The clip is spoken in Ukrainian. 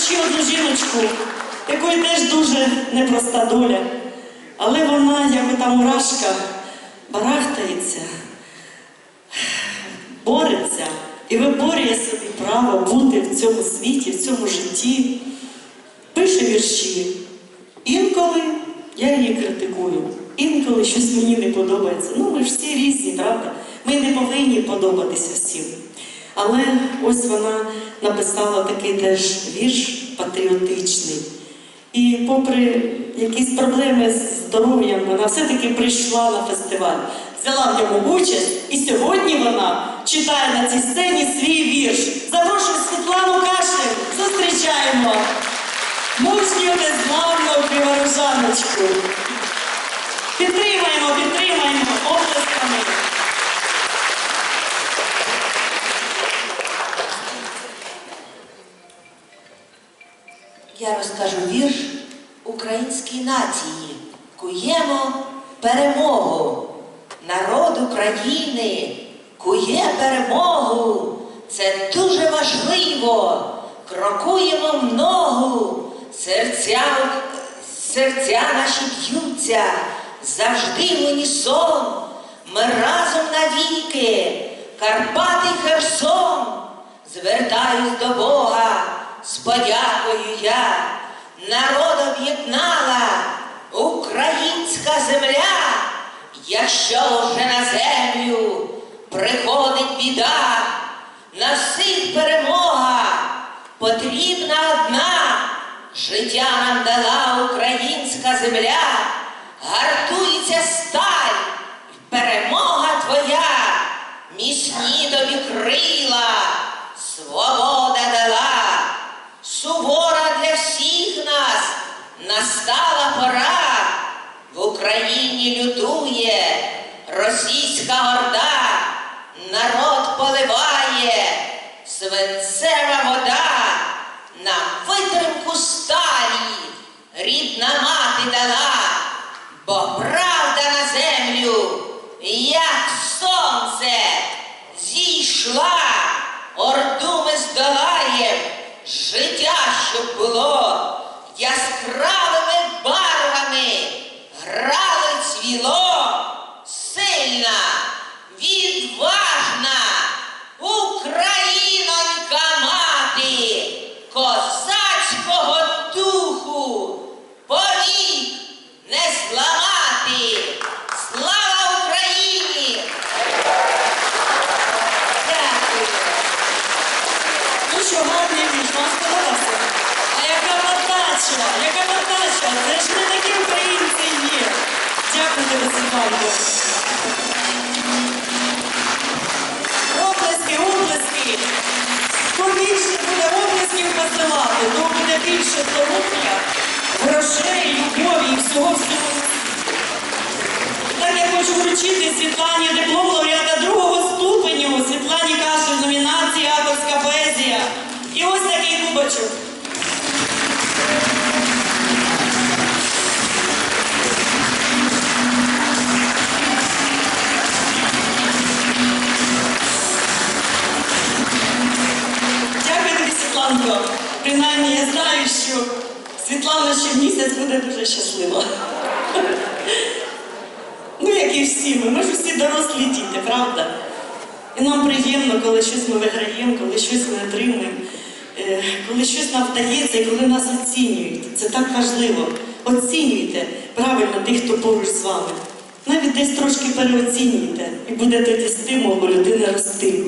ще одну жіночку, якої теж дуже непроста доля. Але вона, як ота мурашка, барахтається, бореться і виборює собі право бути в цьому світі, в цьому житті, пише вірші. Інколи я її критикую, інколи щось мені не подобається. Ну, ми ж всі різні, правда? Ми не повинні подобатися всім. Але ось вона написала такий теж вірш патріотичний. І попри якісь проблеми з здоров'ям, вона все-таки прийшла на фестиваль, взяла в ньому участь, і сьогодні вона читає на цій сцені свій вірш. Запрошую Світлану Кашлин, зустрічаємо мужню незламну криворожаночку. Підтримаємо, підтримаємо Я розкажу вірш українській нації. Куємо перемогу. Народ України кує перемогу. Це дуже важливо. Крокуємо в ногу. Серця, серця наші б'ються. Завжди в унісон. Ми разом навіки. Карпати Херсон. Звертаюсь до Бога з подякою я. Народ об'єднала українська земля. Якщо вже на землю приходить біда, на всіх перемога потрібна одна. Життя нам дала українська земля, Україні лютує російська орда, народ поливає свинцева вода, на витримку сталі рідна мати дала, бо правда на землю, як сонце, зійшла, орду ми здолаєм, життя, щоб було яскравими подача, яка подача? Це ж не такі українці є. Дякую тобі, Світланко. Оплески, оплески. Хто більше буде оплесків посилати, то буде більше здоров'я, грошей, любові і всього всього. Так я хочу вручити Світлані диплом лауреата другого Світлана ще місяць буде дуже щаслива. Ну, як і всі ми, ми ж всі дорослі діти, правда? І нам приємно, коли щось ми виграємо, коли щось ми отримуємо, е, коли щось нам вдається і коли нас оцінюють. Це так важливо. Оцінюйте правильно тих, хто поруч з вами. Навіть десь трошки переоцінюйте, і буде тоді стимул людини рости.